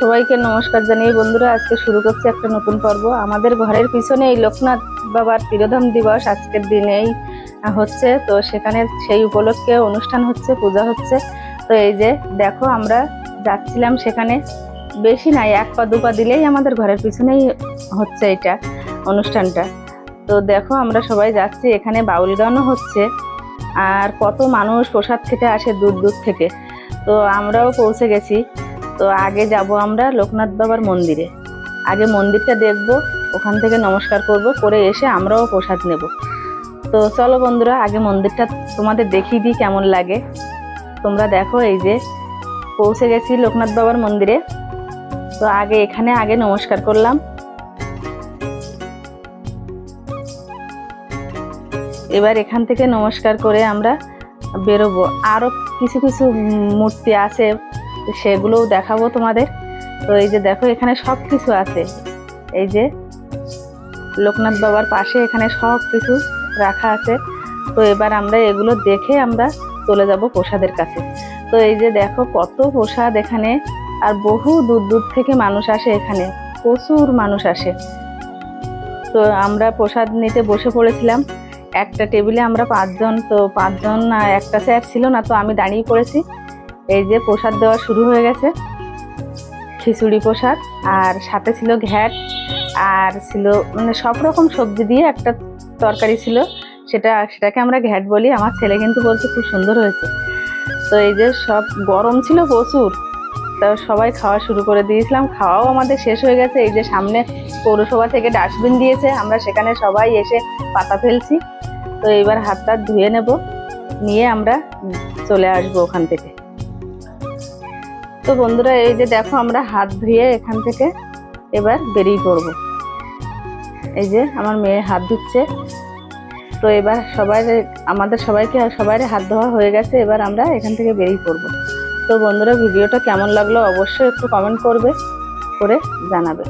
সবাইকে নমস্কার জানিয়ে বন্ধুরা, আজকে শুরু করছি একটা নতুন পর্ব। আমাদের ঘরের পিছনে এই লোকনাথ বাবার তিরোধাম দিবস আজকের দিনেই হচ্ছে। তো সেখানে সেই উপলক্ষে অনুষ্ঠান হচ্ছে, পূজা হচ্ছে। তো এই যে দেখো, আমরা যাচ্ছিলাম সেখানে। বেশি নাই, এক পা, দু পা দিলেই আমাদের ঘরের পিছনেই হচ্ছে এটা অনুষ্ঠানটা। তো দেখো, আমরা সবাই যাচ্ছি, এখানে বাউল গানও হচ্ছে। আর কত মানুষ প্রসাদ খেতে আসে দূর দূর থেকে। তো আমরাও পৌঁছে গেছি। তো আগে যাব আমরা লোকনাথ বাবার মন্দিরে। আগে মন্দিরটা দেখব, ওখান থেকে নমস্কার করব, করে এসে আমরাও প্রসাদ নেব। তো চলো বন্ধুরা, আগে মন্দিরটা তোমাদের দেখিয়ে দিই কেমন লাগে। তোমরা দেখো এই যে, পৌঁছে গেছি লোকনাথ বাবার মন্দিরে। তো আগে এখানে আগে নমস্কার করলাম। এবার এখান থেকে নমস্কার করে আমরা বেরোবো। আরও কিছু কিছু মূর্তি আছে সেগুলোও দেখাবো তোমাদের। তো এই যে দেখো, এখানে সব কিছু আছে। এই যে লোকনাথ বাবার পাশে এখানে সব কিছু রাখা আছে। তো এবার আমরা এগুলো দেখে আমরা চলে যাব প্রসাদের কাছে। তো এই যে দেখো, কত প্রসাদ এখানে। আর বহু দূর দূর থেকে মানুষ আসে এখানে। প্রচুর মানুষ আসে। তো আমরা প্রসাদ নিতে বসে পড়েছিলাম। একটা টেবিলে আমরা পাঁচজন, তো পাঁচজন একটা চেয়ার ছিল না, তো আমি দাঁড়িয়ে পড়েছি। এই যে প্রসাদ দেওয়া শুরু হয়ে গেছে। খিচুড়ি প্রসাদ, আর সাথে ছিল ঘ্যাট, আর ছিল মানে সব রকম সবজি দিয়ে একটা তরকারি ছিল। সেটা, সেটাকে আমরা ঘ্যাট বলি। আমার ছেলে কিন্তু বলছে খুব সুন্দর হয়েছে। তো এই যে সব গরম ছিল প্রচুর। তো সবাই খাওয়া শুরু করে দিয়েছিলাম। খাওয়াও আমাদের শেষ হয়ে গেছে। এই যে সামনে পৌরসভা থেকে ডাস্টবিন দিয়েছে। আমরা সেখানে সবাই এসে পাতা ফেলছি। তো এবার হাত টাত ধুয়ে নেব। নিয়ে আমরা চলে আসব ওখান থেকে। তো বন্ধুরা, এই যে দেখো আমরা হাত ধুয়ে এখান থেকে এবার বেরিয়ে পড়ব। এই যে আমার মেয়ে হাত ধুচ্ছে। তো এবার সবাই আমাদের সবাইকে সবাই হাত ধোয়া হয়ে গেছে, এবার আমরা এখান থেকে বেরিয়ে পড়ব। তো বন্ধুরা, ভিডিওটা কেমন লাগল অবশ্যই একটু কমেন্ট করবে, করে জানাবে।